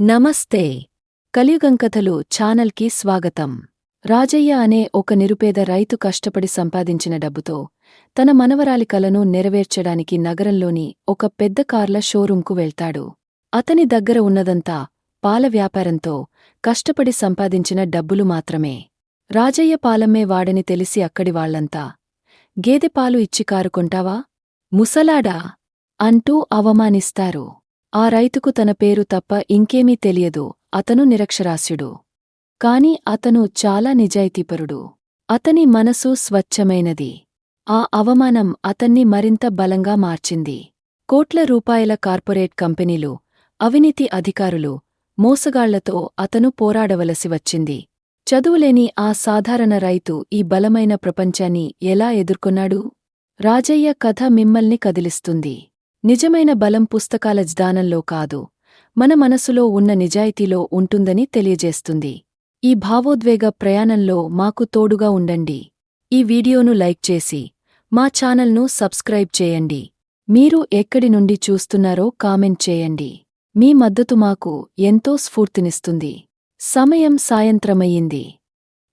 నమస్తే. కలియుగం కథలు ఛానల్కి స్వాగతం. రాజయ్య అనే ఒక నిరుపేద రైతు కష్టపడి సంపాదించిన డబ్బుతో తన మనవరాలి కలను నెరవేర్చడానికి నగరంలోని ఒక పెద్ద కార్ల షోరూంకు వెళ్తాడు. అతని దగ్గర ఉన్నదంతా పాల వ్యాపారంతో కష్టపడి సంపాదించిన డబ్బులు మాత్రమే. రాజయ్య పాలమ్మే వాడని తెలిసి అక్కడి వాళ్ళంతా గేదెపాలు ఇచ్చి కారు కొంటావా? ముసలాడా అంటూ అవమానిస్తారు. ఆ రైతుకు తన పేరు తప్ప ఇంకేమీ తెలియదు. అతను నిరక్షరాస్యుడు. కాని అతను చాలా నిజాయితీపరుడు. అతని మనసు స్వచ్ఛమైనది. ఆ అవమానం అతన్ని మరింత బలంగా మార్చింది. కోట్ల రూపాయల కార్పొరేట్ కంపెనీలు అవినీతి అధికారులు మోసగాళ్ళతో అతను పోరాడవలసి వచ్చింది. చదువులేని ఆ సాధారణ రైతు ఈ బలమైన ప్రపంచాన్ని ఎలా ఎదుర్కొన్నాడు? రాజయ్య కథ మిమ్మల్ని కదిలిస్తుంది. నిజమైన బలం పుస్తకాల జ్ఞానంలో కాదు మన మనసులో ఉన్న నిజాయితీలో ఉంటుందని తెలియజేస్తుంది. ఈ భావోద్వేగ ప్రయాణంలో మాకు తోడుగా ఉండండి. ఈ వీడియోను లైక్ చేసి మా ఛానల్ను సబ్స్క్రైబ్ చేయండి. మీరు ఎక్కడి నుండి చూస్తున్నారో కామెంట్ చేయండి. మీ మద్దతు మాకు ఎంతో స్ఫూర్తినిస్తుంది. సమయం సాయంత్రమయ్యింది.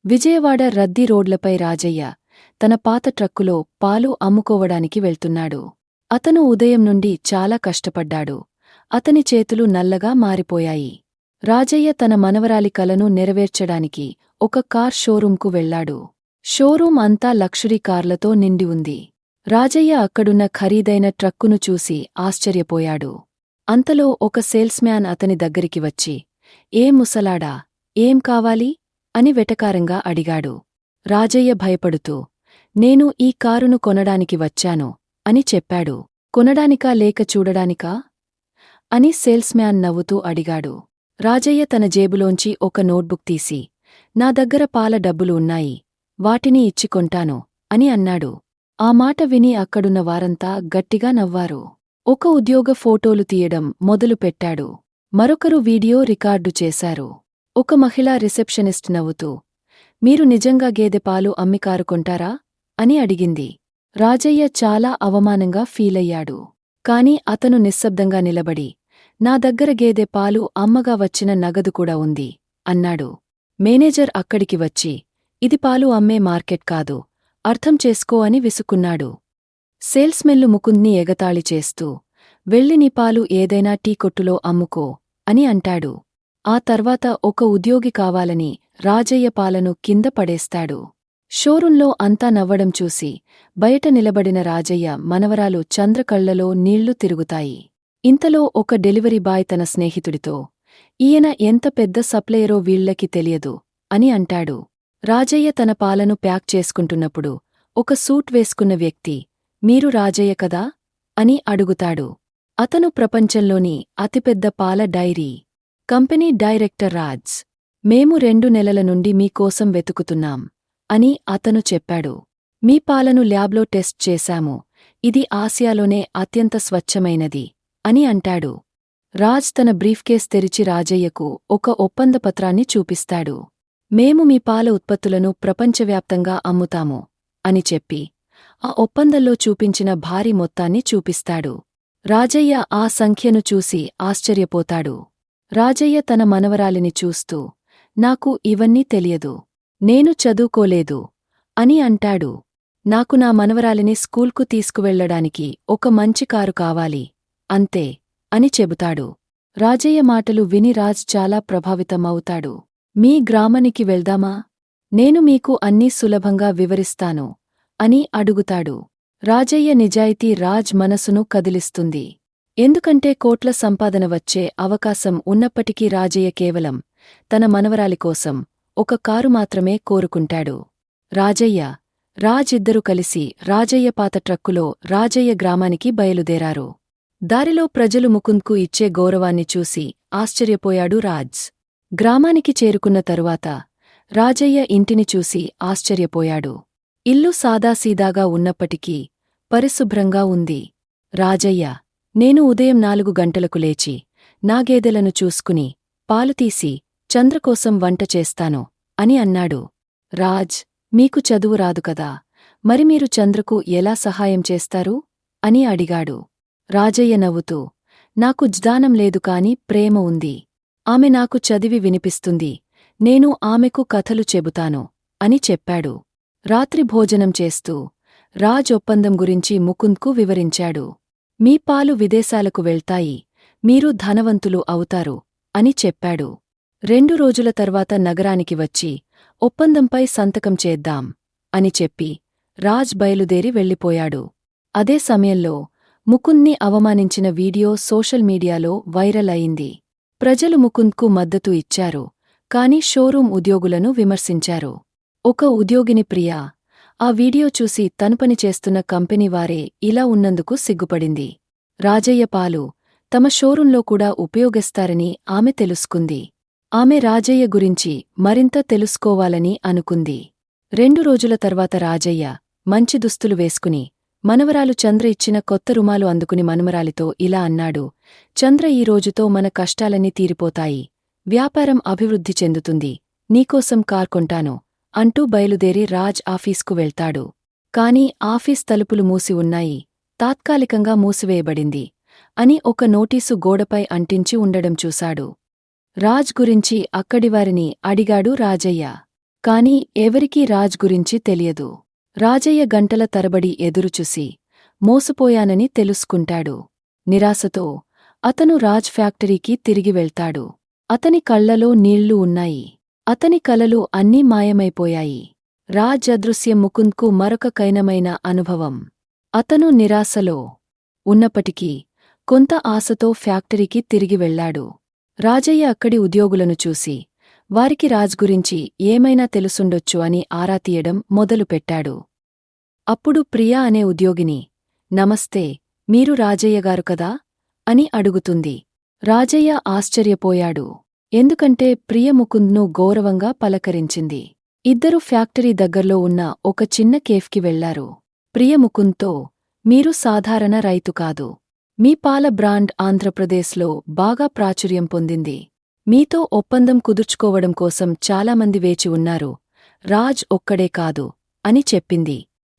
విజయవాడ రద్దీ రోడ్లపై రాజయ్య తన పాత ట్రక్కులో పాలు అమ్ముకోవడానికి వెళ్తున్నాడు. అతను ఉదయం నుండి చాలా కష్టపడ్డాడు. అతని చేతులు నల్లగా మారిపోయాయి. రాజయ్య తన మనవరాలి కలను నెరవేర్చడానికి ఒక కార్ షోరూంకు వెళ్ళాడు షోరూం అంతా లక్షరీ కార్లతో నిండి ఉంది. రాజయ్య అక్కడున్న ఖరీదైన ట్రక్కును చూసి ఆశ్చర్యపోయాడు. అంతలో ఒక సేల్స్మ్యాన్ అతని దగ్గరికి వచ్చి ఏం ముసలాడా ఏం కావాలి? అని వెటకారంగా అడిగాడు. రాజయ్య భయపడుతూ నేను ఈ కారును కొనడానికి వచ్చాను. అని చెప్పాడు. కొనడానికా లేక చూడడానికా? అని సేల్స్మ్యాన్ నవ్వుతూ అడిగాడు. రాజయ్య తన జేబులోంచి ఒక నోట్బుక్ తీసి నా దగ్గర పాల డబ్బులు ఉన్నాయి వాటిని ఇచ్చి కొంటాను అని అన్నాడు. ఆ మాట విని అక్కడున్న వారంతా గట్టిగా నవ్వారు. ఒక ఉద్యోగ ఫోటోలు తీయడం మొదలుపెట్టాడు మరొకరు వీడియో రికార్డు చేశారు. ఒక మహిళా రిసెప్షనిస్ట్ నవ్వుతూ మీరు నిజంగా గేదె పాలు అమ్మికారు కొంటారా? అని అడిగింది. రాజయ్య చాలా అవమానంగా ఫీలయ్యాడు. కాని అతను నిశ్శబ్దంగా నిలబడి నా దగ్గర గేదె పాలు అమ్మగా వచ్చిన నగదు కూడా ఉంది అన్నాడు. మేనేజర్ అక్కడికి వచ్చి ఇది పాలు అమ్మే మార్కెట్ కాదు అర్థం చేసుకో అని విసుక్కున్నాడు. సేల్స్మెన్లు ముకుంద్ని ఎగతాళి చేస్తూ వెళ్ళి నీ పాలు ఏదైనా టీ కొట్టులో అమ్ముకో అని అంటాడు. ఆ తర్వాత ఒక ఉద్యోగి కావాలని రాజయ్య పాలను కింద పడేస్తాడు. షోరూంలో అంతా నవ్వడం చూసి బయట నిలబడిన రాజయ్య మనవరాలు చంద్రకళ్ళలో నీళ్ళు తిరుగుతాయి. ఇంతలో ఒక డెలివరీ బాయ్ తన స్నేహితుడితో ఈయన ఎంత పెద్ద సప్లయరో వీళ్ళకి తెలియదు అని అంటాడు. రాజయ్య తన పాలను ప్యాక్ చేసుకుంటున్నప్పుడు ఒక సూట్ వేసుకున్న వ్యక్తి మీరు రాజయ్య కదా? అని అడుగుతాడు. అతను ప్రపంచంలోని అతిపెద్ద పాల డైరీ కంపెనీ డైరెక్టర్ రాజ్. మేము రెండు నెలల నుండి మీకోసం వెతుకుతున్నాం. అని అతను చెప్పాడు. మీ పాలను ల్యాబ్లో టెస్ట్ చేశాము. ఇది ఆసియాలోనే అత్యంత స్వచ్ఛమైనది అని అంటాడు. రాజ్ తన బ్రీఫ్కేస్ తెరిచి రాజయ్యకు ఒక ఒప్పందపత్రాన్ని చూపిస్తాడు. మేము మీ పాల ఉత్పత్తులను ప్రపంచవ్యాప్తంగా అమ్ముతాము అని చెప్పి ఆ ఒప్పందంలో చూపించిన భారీ మొత్తాన్ని చూపిస్తాడు. రాజయ్య ఆ సంఖ్యను చూసి ఆశ్చర్యపోతాడు. రాజయ్య తన మనవరాలిని చూస్తూ నాకు ఇవన్నీ తెలియదు. నేను చదువుకోలేదు అని అంటాడు. నాకు నా మనవరాలిని స్కూల్కు తీసుకువెళ్ళడానికి ఒక మంచి కారు కావాలి అంతే అని చెబుతాడు. రాజయ్య మాటలు విని రాజ్ చాలా ప్రభావితమవుతాడు. మీ గ్రామానికి వెళ్దామా? నేను మీకు అన్నీ సులభంగా వివరిస్తాను అని అడుగుతాడు. రాజయ్య నిజాయితీ రాజ్ మనసును కదిలిస్తుంది. ఎందుకంటే కోట్ల సంపాదన వచ్చే అవకాశం ఉన్నప్పటికీ రాజయ్య కేవలం తన మనవరాలి కోసం ఒక కారు మాత్రమే కోరుకుంటాడు. రాజయ్య రాజిద్దరూ కలిసి రాజయ్య పాత ట్రక్కులో రాజయ్య గ్రామానికి బయలుదేరారు. దారిలో ప్రజలు ముకుంద్కు ఇచ్చే గౌరవాన్ని చూసి ఆశ్చర్యపోయాడు రాజ్. గ్రామానికి చేరుకున్న తరువాత రాజయ్య ఇంటిని చూసి ఆశ్చర్యపోయాడు. ఇల్లు సాదాసీదాగా ఉన్నప్పటికీ పరిశుభ్రంగా ఉంది. రాజయ్య నేను ఉదయం నాలుగు గంటలకు లేచి నాగేదెలను చూసుకుని పాలు తీసి చంద్రకోసం వంట చేస్తాను. అని అన్నాడు. రాజ్ మీకు చదువు రాదు కదా మరి మీరు చంద్రకు ఎలా సహాయం చేస్తారు? అని అడిగాడు. రాజయ్య నవ్వుతూ నాకు జ్ఞానం లేదు కాని ప్రేమ ఉంది. ఆమె నాకు చదివి వినిపిస్తుంది. నేను ఆమెకు కథలు చెబుతాను అని చెప్పాడు. రాత్రి భోజనం చేస్తూ రాజ్ ఒప్పందం గురించి ముకుంద్కు వివరించాడు. మీ పాలు విదేశాలకు వెళ్తాయి మీరు ధనవంతులు అవుతారు అని చెప్పాడు. రెండు రోజుల తర్వాత నగరానికి వచ్చి ఒప్పందంపై సంతకం చేద్దాం అని చెప్పి రాజ్ బయలుదేరి వెళ్ళిపోయాడు. అదే సమయంలో ముకుంద్ని అవమానించిన వీడియో సోషల్ మీడియాలో వైరల్ అయింది. ప్రజలు ముకుంద్కు మద్దతు ఇచ్చారు కాని షోరూం ఉద్యోగులను విమర్శించారు. ఒక ఉద్యోగిని ప్రియా ఆ వీడియో చూసి తనుపని చేస్తున్న కంపెనీ వారే ఇలా ఉన్నందుకు సిగ్గుపడింది. రాజయ్య పాలు తమ షోరూంలో కూడా ఉపయోగిస్తారని ఆమె తెలుసుకుంది. ఆమె రాజయ్య గురించి మరింత తెలుసుకోవాలని అనుకుంది. రెండు రోజుల తర్వాత రాజయ్య మంచి దుస్తులు వేసుకుని మనవరాలు చంద్ర ఇచ్చిన కొత్త రుమాలు అందుకుని మనుమరాలితో ఇలా అన్నాడు చంద్ర ఈ రోజుతో మన కష్టాలన్నీ తీరిపోతాయి. వ్యాపారం అభివృద్ధి చెందుతుంది. నీకోసం కార్ కొంటాను అంటూ బయలుదేరి రాజ్ ఆఫీస్కు వెళ్తాడు. కాని ఆఫీస్ తలుపులు మూసి ఉన్నాయి. తాత్కాలికంగా మూసివేయబడింది అని ఒక నోటీసు గోడపై అంటించి ఉండడం చూశాడు. రాజ్ గురించి అక్కడివారిని అడిగాడు రాజయ్య. కాని ఎవరికీ రాజ్ గురించి తెలియదు. రాజయ్య గంటల తరబడి ఎదురుచూసి మోసపోయానని తెలుసుకుంటాడు. నిరాశతో అతను రాజ్ ఫ్యాక్టరీకి తిరిగి వెళ్తాడు. అతని కళ్ళలో నీళ్ళు ఉన్నాయి. అతని కలలు అన్నీ మాయమైపోయాయి. రాజ్ అదృశ్య ముకుంద్కు మరొక కైనమైన అనుభవం. అతను నిరాశలో ఉన్నప్పటికీ కొంత ఆశతో ఫ్యాక్టరీకి తిరిగి వెళ్ళాడు. రాజయ్య అక్కడి ఉద్యోగులను చూసి వారికి రాజ్ గురించి ఏమైనా తెలుసుండొచ్చు అని ఆరా తీయడం మొదలుపెట్టాడు అప్పుడు ప్రియా అనే ఉద్యోగిని నమస్తే మీరు రాజయ్యగారు కదా అని అడుగుతుంది. రాజయ్య ఆశ్చర్యపోయాడు. ఎందుకంటే ప్రియ ముకుంద్ను గౌరవంగా పలకరించింది. ఇద్దరు ఫ్యాక్టరీ దగ్గర్లో ఉన్న ఒక చిన్న కేఫ్కి వెళ్ళారు. ప్రియ ముకుంద్తో మీరు సాధారణ రైతు కాదు. మీ పాల బ్రాండ్ ఆంధ్రప్రదేశ్లో బాగా ప్రాచుర్యం పొందింది. మీతో ఒప్పందం కుదుర్చుకోవడం కోసం చాలామంది వేచి ఉన్నారు. రాజ్ ఒక్కడే కాదు అని చెప్పింది.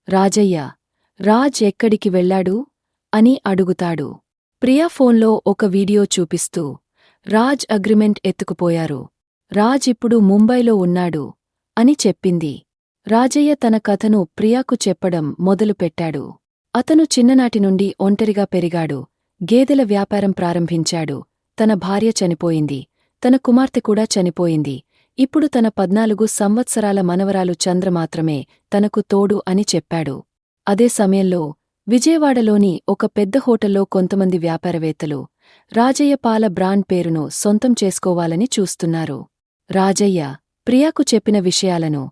రాజయ్య రాజ్ ఎక్కడికి వెళ్ళాడు అని అడుగుతాడు. ప్రియా ఫోన్లో ఒక వీడియో చూపిస్తూ రాజ్ అగ్రిమెంట్ ఎత్తుకుపోయారు. రాజ్ ఇప్పుడు ముంబైలో ఉన్నాడు అని చెప్పింది. రాజయ్య తన కథను ప్రియాకు చెప్పడం మొదలుపెట్టాడు. అతను చిన్ననాటి నుండి ఒంటరిగా పెరిగాడు. గేదెల వ్యాపారం ప్రారంభించాడు. తన భార్య చనిపోయింది. తన కుమార్తె కూడా చనిపోయింది. ఇప్పుడు తన పద్నాలుగు సంవత్సరాల మనవరాలు చంద్ర మాత్రమే తనకు తోడు అని చెప్పాడు. అదే సమయంలో విజయవాడలోని ఒక పెద్ద హోటల్లో కొంతమంది వ్యాపారవేత్తలు రాజయ్య పాల బ్రాండ్ పేరును సొంతం చేసుకోవాలని చూస్తున్నారు. రాజయ్య ప్రియాకు చెప్పిన విషయాలను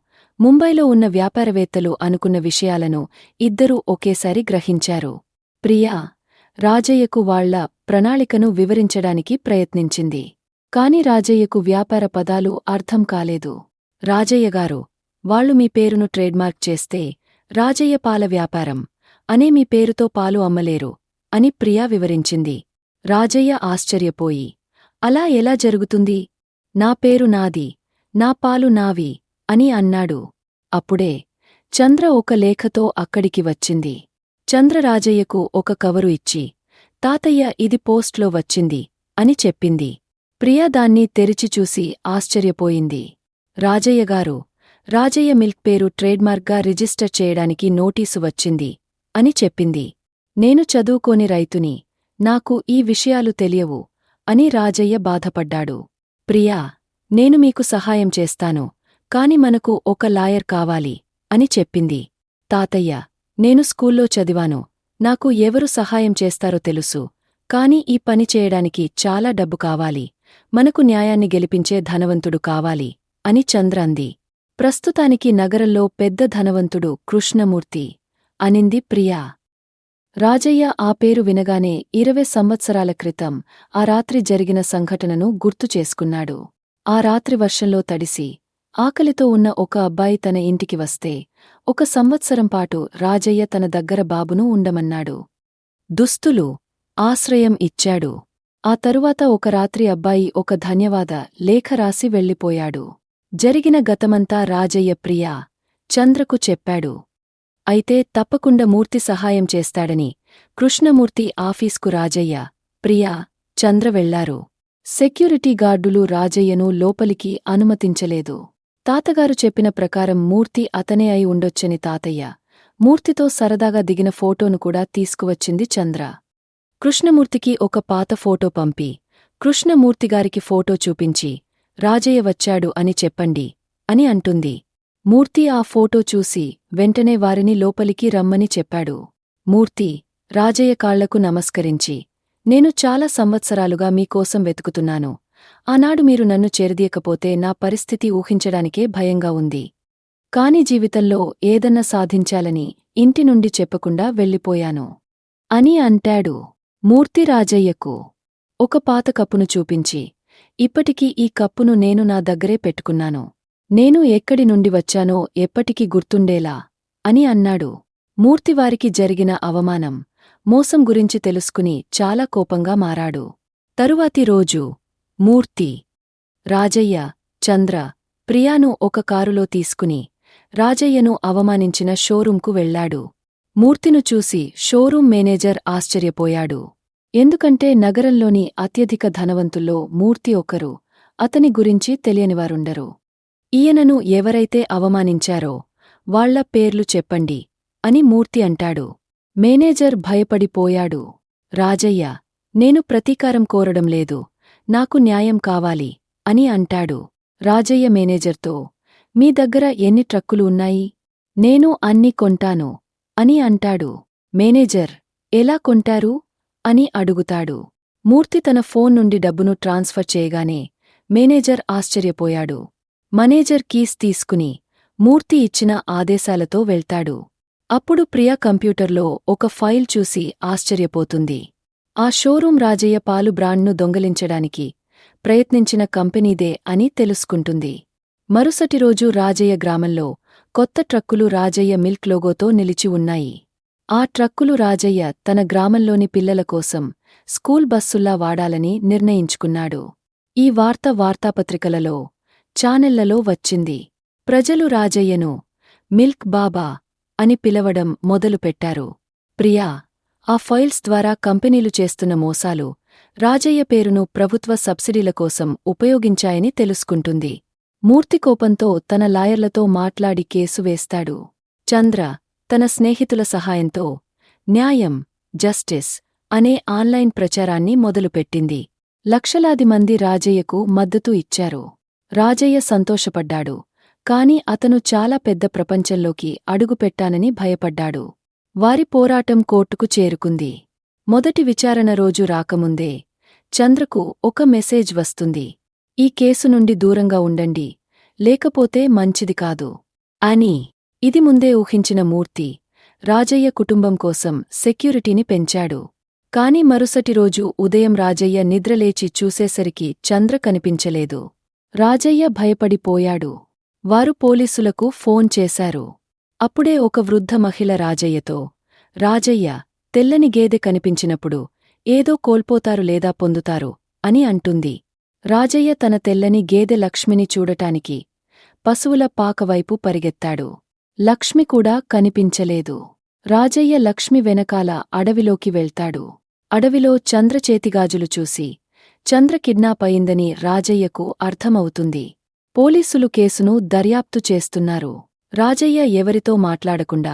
ముంబైలో ఉన్న వ్యాపారవేత్తలు అనుకున్న విషయాలను ఇద్దరూ ఒకేసారి గ్రహించారు. ప్రియా రాజయ్యకు వాళ్ళ ప్రణాళికను వివరించడానికి ప్రయత్నించింది. కాని రాజయ్యకు వ్యాపార పదాలు అర్థం కాలేదు. రాజయ్యగారు వాళ్ళు మీ పేరును ట్రేడ్మార్క్ చేస్తే రాజయ్య పాల వ్యాపారం అనే మీ పేరుతో పాలు అమ్మలేరు అని ప్రియా వివరించింది. రాజయ్య ఆశ్చర్యపోయి అలా ఎలా జరుగుతుంది? నా పేరు నాది నా పాలు నావి అని అన్నాడు. అప్పుడే చంద్ర ఒక లేఖతో అక్కడికి వచ్చింది. చంద్రరాజయ్యకు ఒక కవరు ఇచ్చి తాతయ్య ఇది పోస్ట్లో వచ్చింది అని చెప్పింది. ప్రియా దాన్ని తెరిచి చూసి ఆశ్చర్యపోయింది. రాజయ్యగారు రాజయ్య మిల్క్ పేరు ట్రేడ్మార్క్గా రిజిస్టర్ చేయడానికి నోటీసు వచ్చింది అని చెప్పింది. నేను చదువుకోని రైతుని నాకు ఈ విషయాలు తెలియవు అని రాజయ్య బాధపడ్డాడు. ప్రియా నేను మీకు సహాయం చేస్తాను కాని మనకు ఒక లాయర్ కావాలి అని చెప్పింది. తాతయ్య నేను స్కూల్లో చదివాను. నాకు ఎవరు సహాయం చేస్తారో తెలుసు. కాని ఈ పని చేయడానికి చాలా డబ్బు కావాలి. మనకు న్యాయాన్ని గెలిపించే ధనవంతుడు కావాలి అని చంద్ర అంది. ప్రస్తుతానికి నగరంలో పెద్ద ధనవంతుడు కృష్ణమూర్తి అనింది ప్రియా. రాజయ్య ఆ పేరు వినగానే ఇరవై సంవత్సరాల క్రితం ఆ రాత్రి జరిగిన సంఘటనను గుర్తు చేసుకున్నాడు. ఆ రాత్రి వర్షంలో తడిసి ఆకలితో ఉన్న ఒక అబ్బాయి తన ఇంటికి వస్తే ఒక సంవత్సరం పాటు రాజయ్య తన దగ్గర బాబును ఉండమన్నాడు. దుస్తులు ఆశ్రయం ఇచ్చాడు. ఆ తరువాత ఒక రాత్రి అబ్బాయి ఒక ధన్యవాద లేఖ రాసి వెళ్ళిపోయాడు. జరిగిన గతమంతా రాజయ్య ప్రియా చంద్రకు చెప్పాడు. అయితే తప్పకుండా మూర్తి సహాయం చేస్తాడని కృష్ణమూర్తి ఆఫీస్కు రాజయ్య ప్రియా చంద్ర వెళ్ళారు సెక్యూరిటీ గార్డులు రాజయ్యను లోపలికి అనుమతించలేదు. తాతగారు చెప్పిన ప్రకారం మూర్తి అతనే అయి ఉండొచ్చని తాతయ్య. మూర్తితో సరదాగా దిగిన ఫోటోను కూడా తీసుకువచ్చింది చంద్ర. కృష్ణమూర్తికి ఒక పాత ఫోటో పంపి కృష్ణమూర్తిగారికి ఫోటో చూపించి రాజయ్య వచ్చాడు అని చెప్పండి అని అంటుంది. మూర్తి ఆ ఫోటో చూసి వెంటనే వారిని లోపలికి రమ్మని చెప్పాడు. మూర్తి రాజయ్య కాళ్ళకు నమస్కరించి నేను చాలా సంవత్సరాలుగా మీకోసం వెతుకుతున్నాను ఆనాడు మీరు నన్ను చేరదీయకపోతే నా పరిస్థితి ఊహించడానికే భయంగా ఉంది. కాని జీవితంలో ఏదన్నా సాధించాలని ఇంటి నుండి చెప్పకుండా వెళ్ళిపోయాను. అని అంటాడు మూర్తి రాజయ్యకు ఒక పాత కప్పును చూపించి ఇప్పటికీ ఈ కప్పును నేను నా దగ్గరే పెట్టుకున్నాను. నేను ఎక్కడి నుండి వచ్చానో ఎప్పటికీ గుర్తుండేలా అని అన్నాడు. మూర్తివారికి జరిగిన అవమానం మోసం గురించి తెలుసుకుని చాలా కోపంగా మారాడు. తరువాతి రోజు మూర్తి రాజయ్య చంద్ర ప్రియాను ఒక కారులో తీసుకుని రాజయ్యను అవమానించిన షోరూంకు వెళ్ళాడు మూర్తిను చూసి షోరూం మేనేజర్ ఆశ్చర్యపోయాడు. ఎందుకంటే నగరంలోని అత్యధిక ధనవంతుల్లో మూర్తి ఒకరు అతని గురించి తెలియనివారుండరు. ఈయనను ఎవరైతే అవమానించారో వాళ్ళ పేర్లు చెప్పండి అని మూర్తి అంటాడు. మేనేజర్ భయపడిపోయాడు. రాజయ్య నేను ప్రతీకారం కోరడం లేదు నాకు న్యాయం కావాలి అని అంటాడు రాజయ్య మేనేజర్తో. మీ దగ్గర ఎన్ని ట్రక్కులు ఉన్నాయి? నేను అన్ని కొంటాను అని అంటాడు. మేనేజర్ ఎలా కొంటారు అని అడుగుతాడు. మూర్తి తన ఫోన్ నుండి డబ్బును ట్రాన్స్ఫర్ చేయగానే మేనేజర్ ఆశ్చర్యపోయాడు. మనేజర్ కీస్ తీసుకుని మూర్తి ఇచ్చిన ఆదేశాలతో వెళ్తాడు. అప్పుడు ప్రియా కంప్యూటర్లో ఒక ఫైల్ చూసి ఆశ్చర్యపోతుంది. ఆ షోరూం రాజయ్య పాలు బ్రాండ్ను దొంగలించడానికి ప్రయత్నించిన కంపెనీదే అని తెలుసుకుంటుంది. మరుసటి రోజు రాజయ్య గ్రామంలో కొత్త ట్రక్కులు రాజయ్య మిల్క్ లోగోతో నిలిచి ఉన్నాయి. ఆ ట్రక్కులు రాజయ్య తన గ్రామంలోని పిల్లల కోసం స్కూల్ బస్సుల్లా వాడాలని నిర్ణయించుకున్నాడు. ఈ వార్త వార్తాపత్రికలలో ఛానెళ్ళలో వచ్చింది. ప్రజలు రాజయ్యను మిల్క్ బాబా అని పిలవడం మొదలుపెట్టారు. ప్రియా ఆ ఫైల్స్ ద్వారా కంపెనీలు చేస్తున్న మోసాలు రాజయ్య పేరును ప్రభుత్వ సబ్సిడీల కోసం ఉపయోగించాయని తెలుసుకుంటుంది. మూర్తి కోపంతో తన లాయర్లతో మాట్లాడి కేసు వేస్తాడు. చంద్ర తన స్నేహితుల సహాయంతో న్యాయం జస్టిస్ అనే ఆన్లైన్ ప్రచారాన్ని మొదలుపెట్టింది. లక్షలాది మంది రాజయ్యకు మద్దతు ఇచ్చారు. రాజయ్య సంతోషపడ్డాడు కాని అతను చాలా పెద్ద ప్రపంచంలోకి అడుగుపెట్టానని భయపడ్డాడు. వారి పోరాటం కోర్టుకు చేరుకుంది. మొదటి విచారణ రోజు రాకముందే చంద్రకు ఒక మెసేజ్ వస్తుంది. ఈ కేసు నుండి దూరంగా ఉండండి లేకపోతే మంచిది కాదు. అని ఇది ముందే ఊహించిన మూర్తి రాజయ్య కుటుంబం కోసం సెక్యూరిటీని పెంచాడు. కాని మరుసటి రోజు ఉదయం రాజయ్య నిద్రలేచి చూసేసరికి చంద్ర కనిపించలేదు. రాజయ్య భయపడిపోయాడు. వారు పోలీసులకు ఫోన్ చేశారు. అప్పుడే ఒక వృద్ధ మహిళ రాజయ్యతో రాజయ్య తెల్లని గేదె కనిపించినప్పుడు ఏదో కోల్పోతారు లేదా పొందుతారు అని అంటుంది. రాజయ్య తన తెల్లని గేదె లక్ష్మిని చూడటానికి పశువుల పాకవైపు పరిగెత్తాడు. లక్ష్మి కూడా కనిపించలేదు. రాజయ్య లక్ష్మి వెనకాల అడవిలోకి వెళ్తాడు. అడవిలో చంద్ర చేతిగాజులు చూసి చంద్ర కిడ్నాప్ అయిందని రాజయ్యకు అర్థమవుతుంది. పోలీసులు కేసును దర్యాప్తు చేస్తున్నారు. రాజయ్య ఎవరితో మాట్లాడకుండా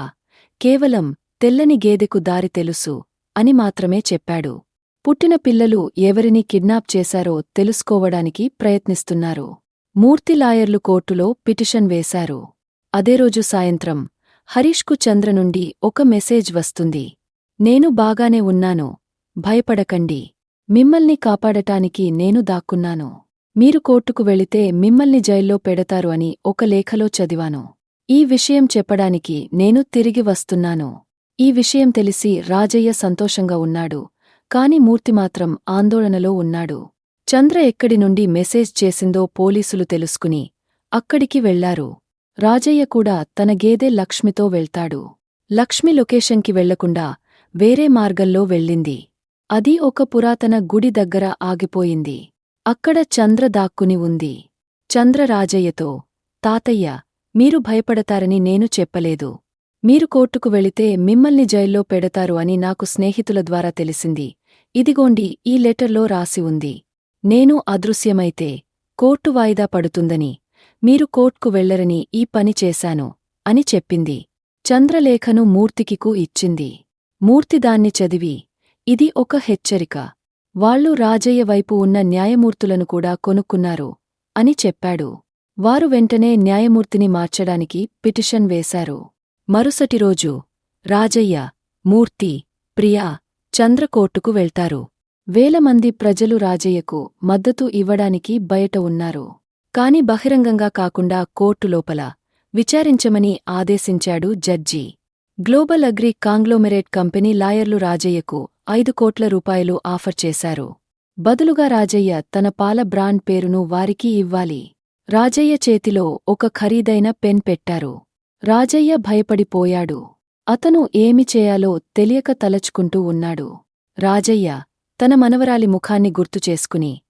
కేవలం తెల్లని గేదెకు దారి తెలుసు అని మాత్రమే చెప్పాడు. పుట్టిన పిల్లలు ఎవరిని కిడ్నాప్ చేశారో తెలుసుకోవడానికి ప్రయత్నిస్తున్నారు. మూర్తి లాయర్లు కోర్టులో పిటిషన్ వేశారు. అదే రోజు సాయంత్రం హరీష్కు చంద్ర నుండి ఒక మెసేజ్ వస్తుంది. నేను బాగానే ఉన్నాను. భయపడకండి. మిమ్మల్ని కాపాడటానికి నేను దాక్కున్నాను. మీరు కోర్టుకు వెళితే మిమ్మల్ని జైల్లో పెడతారు అని ఒక లేఖలో చదివాను. ఈ విషయం చెప్పడానికి నేను తిరిగి వస్తున్నాను. ఈ విషయం తెలిసి రాజయ్య సంతోషంగా ఉన్నాడు కాని మూర్తి మాత్రం ఆందోళనలో ఉన్నాడు. చంద్ర ఎక్కడి నుండి మెసేజ్ చేసిందో పోలీసులు తెలుసుకుని అక్కడికి వెళ్ళారు. రాజయ్య కూడా తన గేదె లక్ష్మితో వెళ్తాడు. లక్ష్మి లొకేషన్కి వెళ్ళకుండా వేరే మార్గంలో వెళ్ళింది. అది ఒక పురాతన గుడి దగ్గర ఆగిపోయింది. అక్కడ చంద్ర దాక్కుని ఉంది. చంద్ర రాజయ్యతో తాతయ్య మీరు భయపడతారని నేను చెప్పలేదు. మీరు కోర్టుకు వెళితే మిమ్మల్ని జైల్లో పెడతారు అని నాకు స్నేహితుల ద్వారా తెలిసింది. ఇదిగోండి ఈ లెటర్లో రాసి ఉంది. నేను అదృశ్యమైతే కోర్టు వాయిదా పడుతుందని మీరు కోర్టుకు వెళ్ళరని ఈ పని చేశాను అని చెప్పింది. చంద్రలేఖను మూర్తికికు ఇచ్చింది. మూర్తి దాన్ని చదివి ఇది ఒక హెచ్చరిక. వాళ్ళు రాజయ్య వైపు ఉన్న న్యాయమూర్తులను కూడా కొనుక్కున్నారు అని చెప్పాడు. వారు వెంటనే న్యాయమూర్తిని మార్చడానికి పిటిషన్ వేశారు. మరుసటి రోజు రాజయ్య మూర్తి ప్రియా చంద్రకోర్టుకు వెళ్తారు. వేలమంది ప్రజలు రాజయ్యకు మద్దతు ఇవ్వడానికి బయట ఉన్నారు. కాని బహిరంగంగా కాకుండా కోర్టు లోపల విచారించమని ఆదేశించాడు judge. Global agri conglomerate company లాయర్లు రాజయ్యకు ఐదు కోట్ల రూపాయలు ఆఫర్ చేశారు. బదులుగా రాజయ్య తన పాల బ్రాండ్ పేరును వారికి ఇవ్వాలి. రాజయ్య చేతిలో ఒక ఖరీదైన పెన్ పెట్టారు. రాజయ్య భయపడిపోయాడు. అతను ఏమి చేయాలో తెలియక తలచుకుంటూ ఉన్నాడు. రాజయ్య తన మనవరాలి ముఖాన్ని గుర్తుచేసుకుని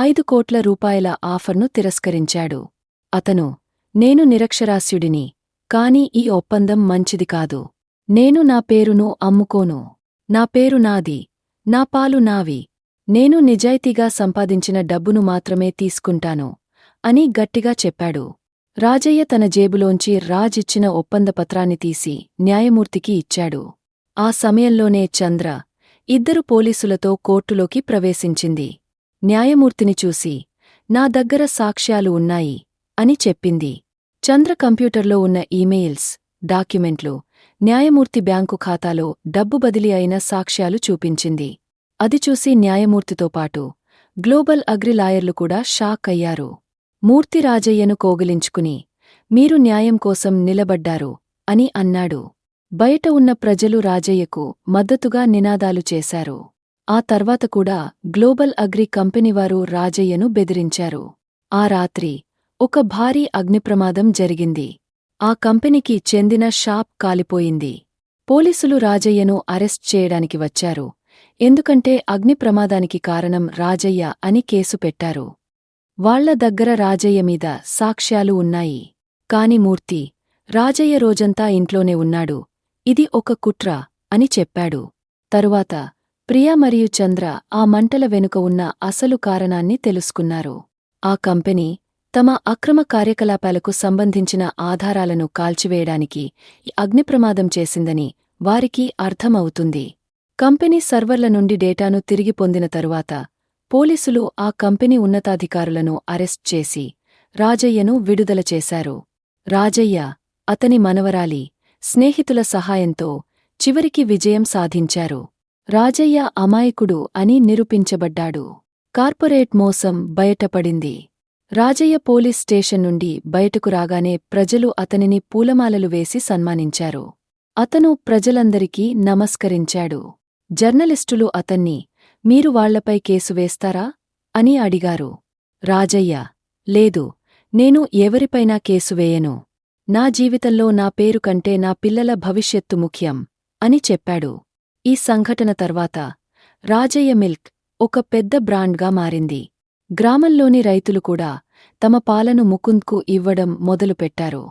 ఐదు కోట్ల రూపాయల ఆఫర్ను తిరస్కరించాడు. అతను నేను నిరక్షరాస్యుడిని కాని ఈ ఒప్పందం మంచిది కాదు. నేను నా పేరును అమ్ముకోను. నా పేరు నాది. నా పాలు నావి. నేను నిజాయితీగా సంపాదించిన డబ్బును మాత్రమే తీసుకుంటాను. అని గట్టిగా చెప్పాడు. రాజయ్య తన జేబులోంచి రాజిచ్చిన ఒప్పందపత్రాన్ని తీసి న్యాయమూర్తికి ఇచ్చాడు. ఆ సమయంలోనే చంద్ర ఇద్దరు పోలీసులతో కోర్టులోకి ప్రవేశించింది. న్యాయమూర్తిని చూసి నా దగ్గర సాక్ష్యాలు ఉన్నాయి అని చెప్పింది. చంద్ర కంప్యూటర్లో ఉన్న ఈమెయిల్స్ డాక్యుమెంట్లు న్యాయమూర్తి బ్యాంకు ఖాతాలో డబ్బు బదిలీ అయిన సాక్ష్యాలు చూపించింది. అది చూసి న్యాయమూర్తితో పాటు గ్లోబల్ అగ్రిలాయర్లు కూడా షాక్ అయ్యారు. మూర్తి రాజయ్యను కోగిలించుకుని మీరు న్యాయం కోసం నిలబడ్డారు అని అన్నాడు. బయట ఉన్న ప్రజలు రాజయ్యకు మద్దతుగా నినాదాలు చేశారు. ఆ తర్వాత కూడా గ్లోబల్ అగ్రి కంపెనీవారు రాజయ్యను బెదిరించారు. ఆ రాత్రి ఒక భారీ అగ్నిప్రమాదం జరిగింది. ఆ కంపెనీకి చెందిన షాప్ కాలిపోయింది. పోలీసులు రాజయ్యను అరెస్ట్ చేయడానికి వచ్చారు. ఎందుకంటే అగ్నిప్రమాదానికి కారణం రాజయ్య అని కేసు పెట్టారు. వాళ్ళ దగ్గర రాజయ్య మీద సాక్ష్యాలు ఉన్నాయి. కాని మూర్తి రాజయ్య రోజంతా ఇంట్లోనే ఉన్నాడు. ఇది ఒక కుట్ర అని చెప్పాడు. తరువాత ప్రియా మరియు చంద్ర ఆ మంటల వెనుక ఉన్న అసలు కారణాన్ని తెలుసుకున్నారు. ఆ కంపెనీ తమ అక్రమ కార్యకలాపాలకు సంబంధించిన ఆధారాలను కాల్చివేయడానికి అగ్నిప్రమాదం చేసిందని వారికి అర్థమవుతుంది. కంపెనీ సర్వర్ల నుండి డేటాను తిరిగి పొందిన తరువాత పోలీసులు ఆ కంపెనీ ఉన్నతాధికారులను అరెస్ట్ చేసి రాజయ్యను విడుదల చేశారు. రాజయ్య అతని మనవరాలి స్నేహితుల సహాయంతో చివరికి విజయం సాధించారు. రాజయ్య అమాయకుడు అని నిరూపించబడ్డాడు. కార్పొరేట్ మోసం బయటపడింది. రాజయ్య పోలీస్ స్టేషన్ నుండి బయటకు రాగానే ప్రజలు అతనిని పూలమాలలు వేసి సన్మానించారు. అతను ప్రజలందరికీ నమస్కరించాడు. జర్నలిస్టులు అతన్ని మీరు వాళ్ళపై కేసు వేస్తారా? అని అడిగారు. రాజయ్య లేదు నేను ఎవరిపైనా కేసు వేయను. నా జీవితంలో నా పేరు కంటే నా పిల్లల భవిష్యత్తు ముఖ్యం అని చెప్పాడు. ఈ సంఘటన తర్వాత రాజయ్య మిల్క్ ఒక పెద్ద బ్రాండ్గా మారింది. గ్రామంలోని రైతులు కూడా తమ పాలను ముకుంద్కు ఇవ్వడం మొదలుపెట్టారు.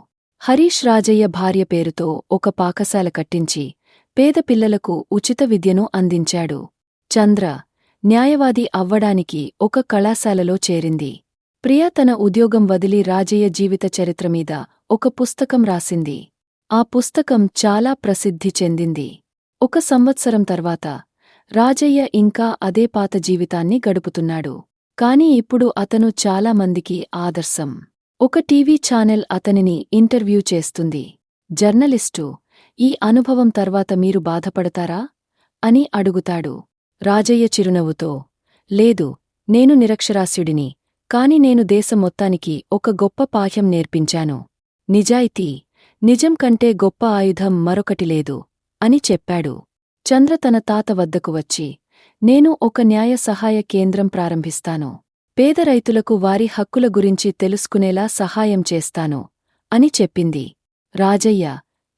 హరీష్ రాజయ్య భార్య పేరుతో ఒక పాకశాల కట్టించి పేద పిల్లలకు ఉచిత విద్యను అందించాడు. చంద్ర న్యాయవాది అవ్వడానికి ఒక కళాశాలలో చేరింది. ప్రియా తన ఉద్యోగం వదిలి రాజయ్య జీవిత చరిత్ర మీద ఒక పుస్తకం రాసింది. ఆ పుస్తకం చాలా ప్రసిద్ధి చెందింది. ఒక సంవత్సరం తర్వాత రాజయ్య ఇంకా అదే పాత జీవితాన్ని గడుపుతున్నాడు. కాని ఇప్పుడు అతను చాలా మందికి ఆదర్శం. ఒక టీవీ ఛానెల్ అతనిని ఇంటర్వ్యూ చేస్తుంది. జర్నలిస్టు ఈ అనుభవం తర్వాత మీరు బాధపడతారా? అని అడుగుతాడు. రాజయ్య చిరునవ్వుతో లేదు నేను నిరక్షరాస్యుడిని కాని నేను దేశం మొత్తానికి ఒక గొప్ప పాహ్యం నేర్పించాను. నిజాయితీ నిజం కంటే గొప్ప ఆయుధం మరొకటి లేదు అని చెప్పాడు. చంద్ర తన తాత వద్దకు వచ్చి నేను ఒక న్యాయ సహాయ కేంద్రం ప్రారంభిస్తాను. పేద రైతులకు వారి హక్కుల గురించి తెలుసుకునేలా సహాయం చేస్తాను అని చెప్పింది. రాజయ్య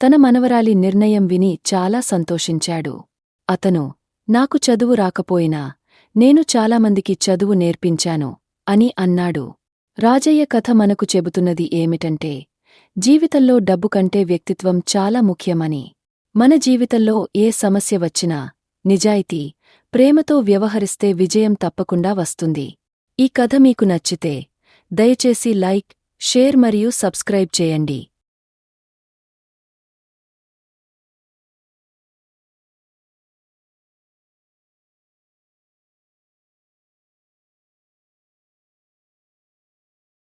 తన మనవరాలి నిర్ణయం విని చాలా సంతోషించాడు. అతను నాకు చదువు రాకపోయినా నేను చాలామందికి చదువు నేర్పించాను అని అన్నాడు. రాజయ్య కథ మనకు చెబుతున్నది ఏమిటంటే జీవితంలో డబ్బు కంటే వ్యక్తిత్వం చాలా ముఖ్యమని. మన జీవితంలో ఏ సమస్య వచ్చినా నిజాయితీ ప్రేమతో వ్యవహరిస్తే విజయం తప్పకుండా వస్తుంది. ఈ కథ మీకు నచ్చితే దయచేసి లైక్ షేర్ మరియు సబ్స్క్రైబ్ చేయండి.